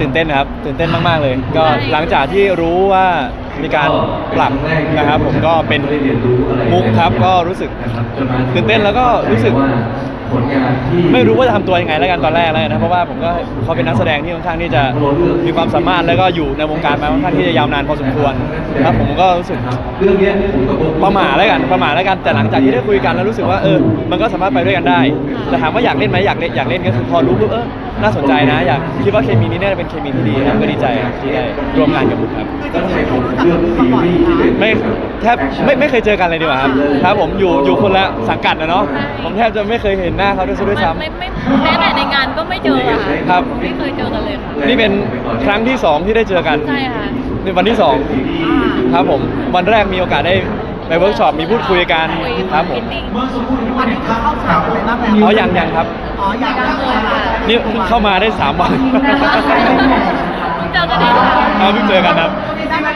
ตื่นเต้นนะครับ ตื่นเต้นมากๆเลย ก็หลังจากที่รู้ว่ามีการปรับนะครับ ผมก็เป็นมุกครับก็รู้สึกตื่นเต้นแล้วก็รู้สึก ไม่รู้ว่าจะทำตัวยังไงแล้วกันตอนแรกแล้วกันนะเพราะว่าผมก็เขาเป็นนักแสดงที่ค่อนข้างที่จะมีความสามารถแล้วก็อยู่ในวงการมาค่อนข้างที่จะยาวนานพอสมควรครับผมก็รู้สึกเรื่องเนี้ยผมกับพวกประหม่าแล้วกันประหม่าแล้วกันแต่หลังจากที่ได้คุยกันแล้วรู้สึกว่าเออมันก็สามารถไปด้วยกันได้ แต่ถามว่าอยากเล่นไหมอยากเล่นอยากเล่นก็คือพอรู้ปุ๊บเออน่าสนใจนะอยากคิดว่าเคมีนี้น่าจะเป็นเคมีที่ดีครับก็ดีใจครับที่ได้ร่วมงานกับบุ๊คครับก็ทำไมผมเลือกซีรีส์ที่เป็นไม่ แทบไม่ไม่เคยเจอกันเลยดีกว่าครับครับผมอยู่อยู่คนละสังกัดนะเนาะผมแทบจะไม่เคยเห็นหน้าเขาด้วยซ้ำด้วยซ้ำ ไม่ไม่แม้แต่ในงานก็ไม่เจออะค่ะครับ ไม่เคยเจอกันเลยค่ะนี่เป็นครั้งที่สองที่ได้เจอกันใช่ค่ะในวันที่สองครับผมวันแรกมีโอกาสได้ไปเวิร์กช็อปมีพูดคุยกันครับผมวันนี้เข้าฉากอะไรบ้างแล้วอ๋อยังยังครับ อ๋อยังยังเลยค่ะนี่เพิ่งเข้ามาได้สามวันเจอกันได้ค่ะเราเพิ่งเจอกันครับ ได้ไหม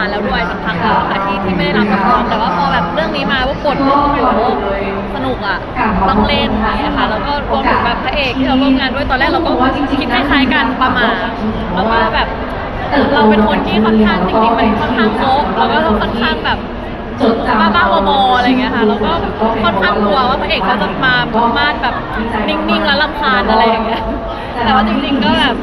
านแล้วด้วยสักพักแล้วค่ะที่ที่ไม่ได้รับละครแต่ว่าพอแบบเรื่องนี้มาว่าบทโอ้โหสนุกอะต้องเล่นอย่ค่ะแล้วก็รวมถึงแบบพระเอกที่เราร่วมงานด้วยตอนแรกเราก็คิดคล้ายๆกันประมาณแล้วก็แบบเราเป็นคนที่ค่อนข้างจริงๆมันค่อนข้างโก๊ะแล้วก็ค่อนข้างแบบ บ้าบ้าๆบอๆอะไรอย่างเงี้ยค่ะแล้วก็ค่อนข้างกลัวว่าพระเอกเขาจะมามาดแบบนิ่งๆแล้วรำคาญอะไรอย่างเงี้ยแต่ว่าจริงๆก็แบบ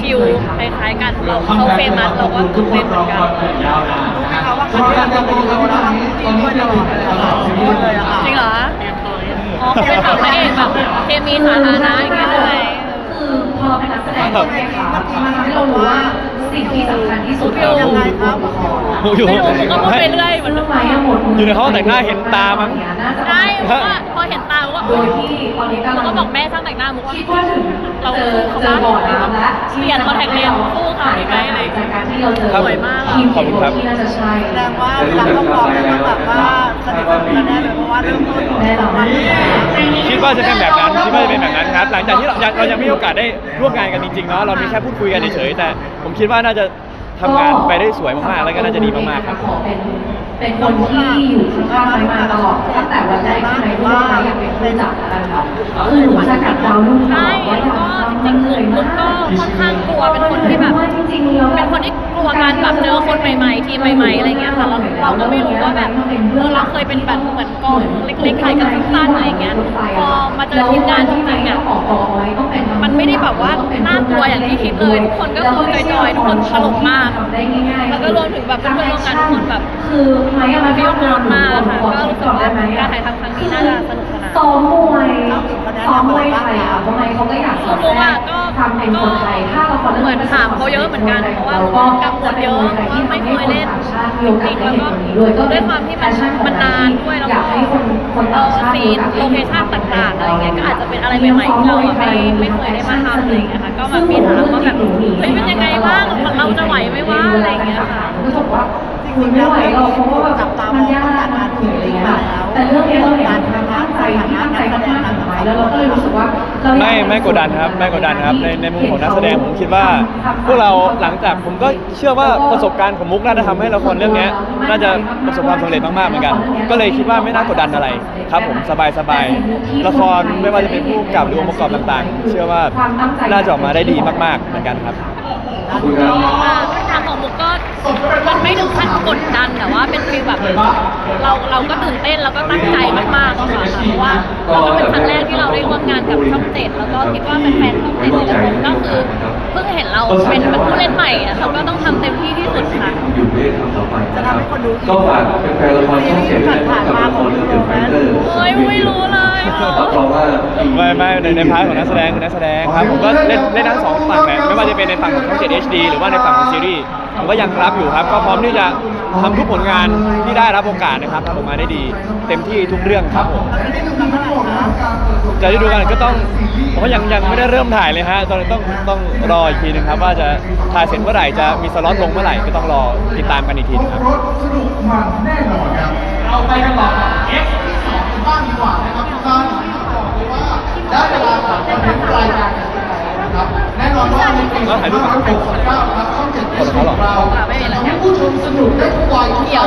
ชิวๆคล้ายๆกันเราเขาเฟมัสเราก็ตื่นเต้นเหมือนกันรู้ไหมคะว่าคันนี้เราเป็นเราแล้วทำจริงด้วยตลอดเลยอะค่ะพูดเลยอะค่ะจริงเหรออ๋อเขาเป็นแบบพระเอกแบบเคมีสาธารณะอย่างเงี้ยใช่ไหมคือพอ เราเป็นนักแสดงคนแรกค่ะมันทำให้เรารู้ว่าสิ่งที่สำคัญที่สุดฟิลยังไงครับอยู่ไม่รู้ก็พูดไปเรื่อยเหมือนเรื่องไม้อะหมดอยู่ในห้องแต่งหน้าเห็นตามั้งใช่เพราะว่าพอเห็นตาว่าโดยที่ตอนนี้กำเราลังก็บอกแม่ช่างแต่งหน้ามุกว่าคิดว่าถึงเราเจอเขาเจอว่าบ่อน้ำและเปลี่ยนคอนแทคเลนส์สู้เขาได้ไหมอะไรอย่างจากเงี้ยการที่เราเจอครับสวยมากทีมขอบคุณครับที่น่าจะใช่แสดงว่าเราต้องรอเลยว่าแบบว่าสนิทกันแน่เลยเพราะว่าเริ่มต้นแน่นอนวันนี้คิด ว่าจะเป็นแบบนั้นคิดว่าจะเป็นแบบนั้นครับ หลังจากที่เรายังเรายังไม่มีโอกาสได้ร่วมงานกันจริงๆเนาะเรามีแค่พูดคุยกันเฉยๆแต่ผมคิดว่าน่าจะทำงานไปได้สวยมากๆแล้วก็น่าจะดีมากๆครับขอเป็นเป็นคนที่อยู่ข้างๆไม้มาตลอดตั้งแต่วันแรกที่ไม้รู้ว่าไม้อยากเป็นผู้จัดแล้วค่ะคือหนูจะกัดดาวรุ่งตลใช่อดว่าแล้วก็จริงๆมุกก็ค่อนข้างกลัวเป็นคนที่แบบจ ริงๆแล้วเป็นคนที่กลัวการแบบเจอคนใหม่ๆทีมใหม่ๆอะไรเงี้ยค่ะเราเราก็ไม่รู้ว่าแบบเออเราเคยเป็นแบบเหมือนกองเล็กๆถ่ายกับสั้นๆอะไรเงี้ยพอมาเจอทีมงานจริงๆเนี่ยออกกองไว้ต้องเป็นมันไม่ได้แบบว่าน่ากลัวอย่างที่คิดเลยทุกคนก็คือจอยๆทุกคนตลกมากได้ง่ายๆแล้วก็รวมถึงแบบเพื่อนๆร่วมงานทุกคนแบบคือไม้อะมันฟิลกูดมากค่ะก็รู้สึกว่าการถ่ายทำครั้งนี้น่าจะสนุกสนานซ้อมมวยซ้อม เราเหมือนถามเขาเยอะเหมือนกัน เพราะว่ากังวลเยอะเพราะว่าไม่เคยเล่นจริงๆแล้วก็ด้วยความที่มันมันนานด้วยแล้วอยาก็กให้คนคนเอต่างอชาติซีนโลเคชั่นต่างๆอะไรเงี้ยก็อาจจะเป็นอะไรใหม่ๆที่เราอะไม่ไม่เคยได้มาทำอะไรเงี้ยค่ะก็มามีถามว่าแบบเฮ้ยเป็นยังไงบ้างเราจะไหวไหมว่าอะไรเงี้ยค่ะก็บอกว่าจริงๆไม่ไหวหรอกเพรา แล้วเราก็เลยรู้สึกว่าเราอยากไม่ไม่กดดันครับไม่กดดันครับในในมุมของนักแสดงผมคิดว่า พวกเราหลังจากผมก็เชื่อว่าประสบการณ์ของมุกน่าจะทำให้ละครเรื่องเนี้ยน่าจะประสบความสำเร็จมากๆเหมือนกัน ก็เลยคิดว่าไม่น่ากดดันอะไรครับผมสบายสบายๆละครไม่ว่าจะเป็นผู้กำกับหรือองค์ประกอบต่างๆ เชื่อว่าน่าจะออกมาได้ดีมากๆเหมือนกันครับอ่าทางของมุกก็มันไม่ถึงขั้นกดดันแต่ว่าเป็นฟีลแบบเราเราก็ตื่นเต้นแล้วก็ตั้งใจมากๆอะค่ะเพ ราะว่าเราก็เป็นครั้งแรกที่เราได้ร่วมงานกับช่องเจ็ดแล้วก็คิดว่าแฟนๆช่องเจ็ดแต่ละคนก็คือเพิ่งเห็นเราเป็นเป็นผู้เล่นใหม่อะเขาก็ต้องทำเต็มที่ที่สุดค่ะ อยู่ได้ทำต่อไปจะทำให้คนดูก็ฝากแฟนๆละครช่องเจ็ดด้วยนะครับกับละครเรื่องเดอะไฟเตอร์โอ้ยไม่รู้เลยอะเพราะว่า ไม่ไม่ในในพาร์ทของนักแสดงคือนักแสดงครับผมก็เล่นเล่นทั้งสองฝั่งแหละไม่ว่าจะเป็นในฝั่งของช่อง7 HD หรือว่าในฝั่งของซีรีส์ ผมก็ยังรับอยู่ครับ ก็พร้อมที่จะทำทุกผลงานที่ได้รับโอกาสนะครับทำออกมาได้ดี เต็มที่ทุกเรื่องครับผมจะได้ดูกันก็ต้องผมว่ายังยังไม่ได้เริ่มถ่ายเลยฮะตอนนี้ต้องต้องรออีกทีหนึงครับว่าจะถ่ายเสร็จเมื่อไหร่จะมีสล็อตลงเมื่อไหร่ก็ต้องรอติดตามกันอีกทีหนึงครับรถสนุกมันแน่นอนครับ เราไปกันต่อ X สองกันบ้างดีกว่านะครับทุกท่าน แล้วนะครับแน่นอนว่าในปีเอาถ่ายรูปก่อน2569นะครับช่อง7คนละเขาเหรอเราไม่มีอะไรผู้ชมสนุกได้ทุกวัยทุกเดี๋ยว